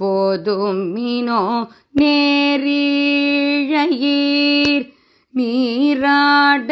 போதும் மீனோ நேரிழையீர். நீராட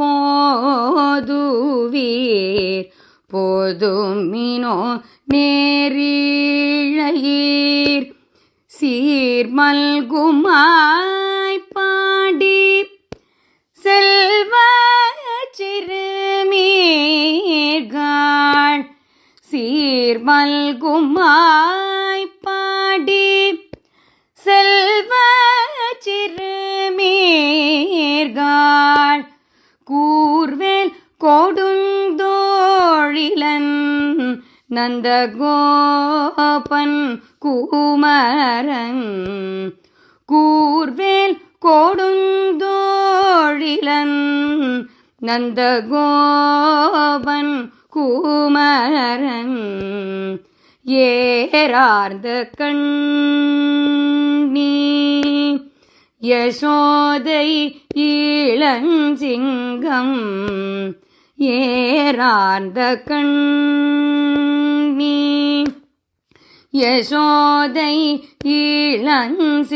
போதுவீர். போதும் மீனோ நேரிழையீர். சீர்மல்குமாய் பாடி செல்வ சிறுமீர்கள் சீர்மல்குமாய் பாடி செல்வ சிறுமீர்காள் கூர்வேல் கொடுந்தோழிலன் நந்த கோபன் கூமரன் கூர்வேல் கொடுந்தோழிலன் நந்த கோபன் கூமரன் ஏறார்ந்த கண்ணீ யசோதை ஈழஞ்சிங்கம் ஏறார்ந்த கண்ணீ யசோதை ஈழஞ்சிங்கம்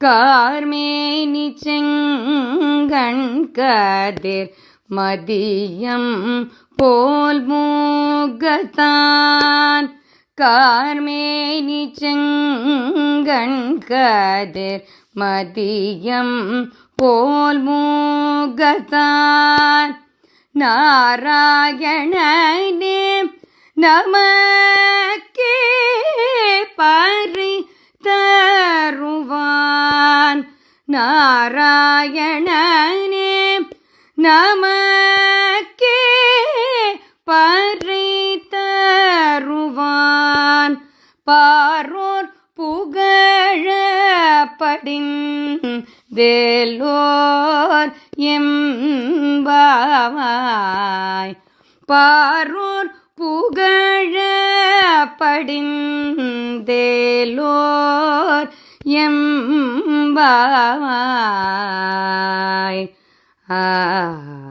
கார்மேனி செங்கண் கதிர் மதியம் போல் மூகத்தான். கார்மேனி செங்கண்கதிர் மதியம் போல் மூகத்தான். நாராயணனே நமக்கே பறி தருவான் நாராயணனே நமக்கே பறித்தருவான் பாரோர் புகழப்படின் வேலோர் எம்பாவாய் பாரோர் புகழப்படிந்தேலோர் எம்பாவாய் ah, ah, ah.